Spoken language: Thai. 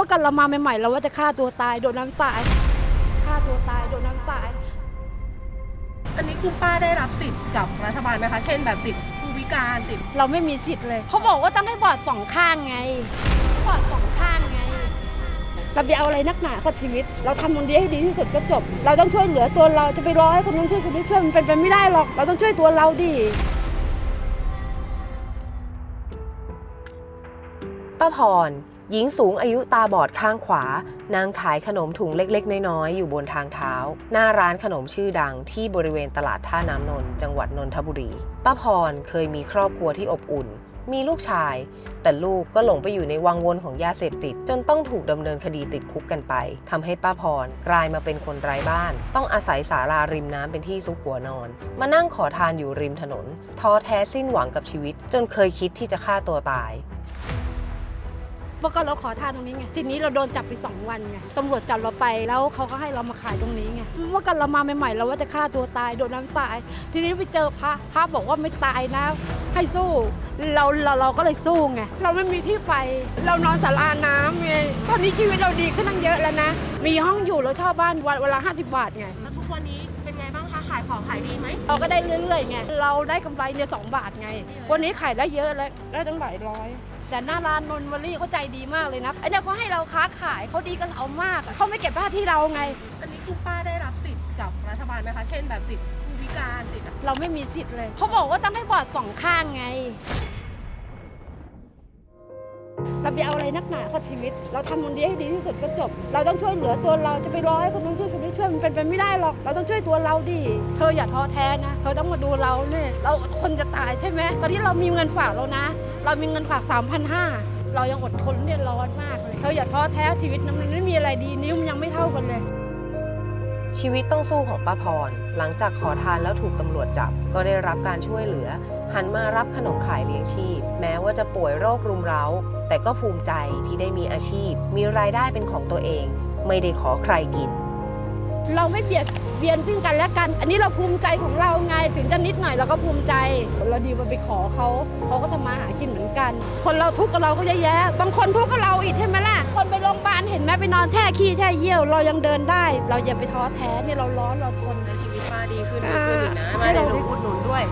มื่อกันเรามาใหม่ๆ เราว่าจะฆ่าตัวตายโดนน้ำตายฆ่าตัวตายโดนน้ำตาย อันนี้คุณป้าได้รับสิทธิ์จากรัฐบาลไหมคะ เช่นแบบสิทธิ์ผู้พิการสิทธิ์เราไม่มีสิทธิ์เลยเขาบอกว่าต้องให้บอดสองข้างไงบอดสองข้างไงเราไปเอาอะไรนักหนากับชีวิต เราทำตรงนี้ให้ดีที่สุดก็จบ เราต้องช่วยเหลือตัวเราจะไปรอให้คนนู้นช่วยคนนี้ช่วยมันเป็นไปไม่ได้หรอก เราต้องช่วยตัวเราดิป้าพร หญิงสูงอายุตาบอดข้างขวา นางขายขนมถุงเล็กๆ น้อยๆ อยู่บนทางเท้า หน้าร้านขนมชื่อดังที่บริเวณตลาดท่าน้ำนนท์จังหวัดนนทบุรี ป้าพรเคยมีครอบครัวที่อบอุ่น มีลูกชาย แต่ลูกก็หลงไปอยู่ในวังวนของยาเสพติด จนต้องถูกดำเนินคดีติดคุกกันไปทำให้ป้าพรกลายมาเป็นคนไร้บ้าน ต้องอาศัยศาลาริมน้ำเป็นที่ซุกหัวนอน มานั่งขอทานอยู่ริมถนนท้อแท้สิ้นหวังกับชีวิต จนเคยคิดที่จะฆ่าตัวตาย เมื่อก่อนเราขอทานตรงนี้ไงทีนี้เราโดนจับไปสองวันไงตำรวจจับเราไปแล้วเขาก็ให้เรามาขายตรงนี้ไงเมื่อก่อนเรามาใหม่ๆเราว่าจะฆ่าตัวตายโดนน้ำตาย ทีนี้ไปเจอพระพระบอกว่าไม่ตายนะให้สู้เราเราเราก็เลยสู้ไงเราไม่มีที่ไป เรานอนสาราน้ำไงตอนนี้ชีวิตเราดีขึ้นตั้งเยอะแล้วนะ มีห้องอยู่เราเช่าบ้านวันวันละห้าสิบบาทไงแล้วทุกวันนี้เป็นไงบ้างคะขายของขายดีไหมเราก็ได้เรื่อยๆไงเราได้กำไรเนี่ยสองบาทไง วันนี้ขายได้เยอะแล้วได้ตั้งหลายร้อย แต่หน้าร้านนนท์วอรี่เขาใจดีมากเลยนะไอเนี่ยเขาให้เราค้าขายเขาดีกับเรามากอะเขาไม่เก็บหน้าที่เราไง อันนี้คุณป้าได้รับสิทธิ์จากรัฐบาลไหมคะ เช่นแบบสิทธิ์ผู้พิการสิทธิ์ เราไม่มีสิทธิ์เลยเขาบอกว่าต้องให้บอดสองข้างไง เราไปเอาอะไรนักหนากับชีวิต เราทำมันดีให้ดีที่สุดก็จบ เราต้องช่วยเหลือตัวเราจะไปรอให้คนนู้นช่วยคนนี้ช่วยมันเป็นไปไม่ได้หรอก เราต้องช่วยตัวเราดิ เธออย่าท้อแท้นะ เธอต้องมาดูเราเนี่ยเราคนจะตายใช่ไหมตอนที่เรามีเงินฝากแล้วนะ เรามีเงินฝาก3 5 0 0เรายังอดทนเนี่ยร้อนมากเลย เธออย่าท้อแท้ชีวิตนะมันไม่มีอะไรดีนิ้วมันยังไม่เท่ากันเลย ชีวิตต้องสู้ของป้าพร หลังจากขอทานแล้วถูกตำรวจจับ ก็ได้รับการช่วยเหลือ หันมารับขนมขายเลี้ยงชีพ แม้ว่าจะป่วยโรครุมเร้า แต่ก็ภูมิใจที่ได้มีอาชีพ มีรายได้เป็นของตัวเอง ไม่ได้ขอใครกิน เราไม่เบียดเบียนซึ่งกันและกัน อันนี้เราภูมิใจของเราไงถึงจะนิดหน่อยเราก็ภูมิใจ เราดีกว่าไปขอเขาเขาก็ทำมาหากินเหมือนกัน คนเราทุกข์กับเราก็เยอะแยะบางคนทุกข์กับเราอีกใช่ไหมล่ะคนไปโรงพยาบาลเห็นไหมไปนอนแช่ขี้แช่เยี่ยว เรายังเดินได้ เราอย่าไปท้อแท้เนี่ยเราร้อนเราทนในชีวิตป้าดีขึ้นดีขึ้นอีกนะมาเดี๋ยวหนูอุดหนุนด้วย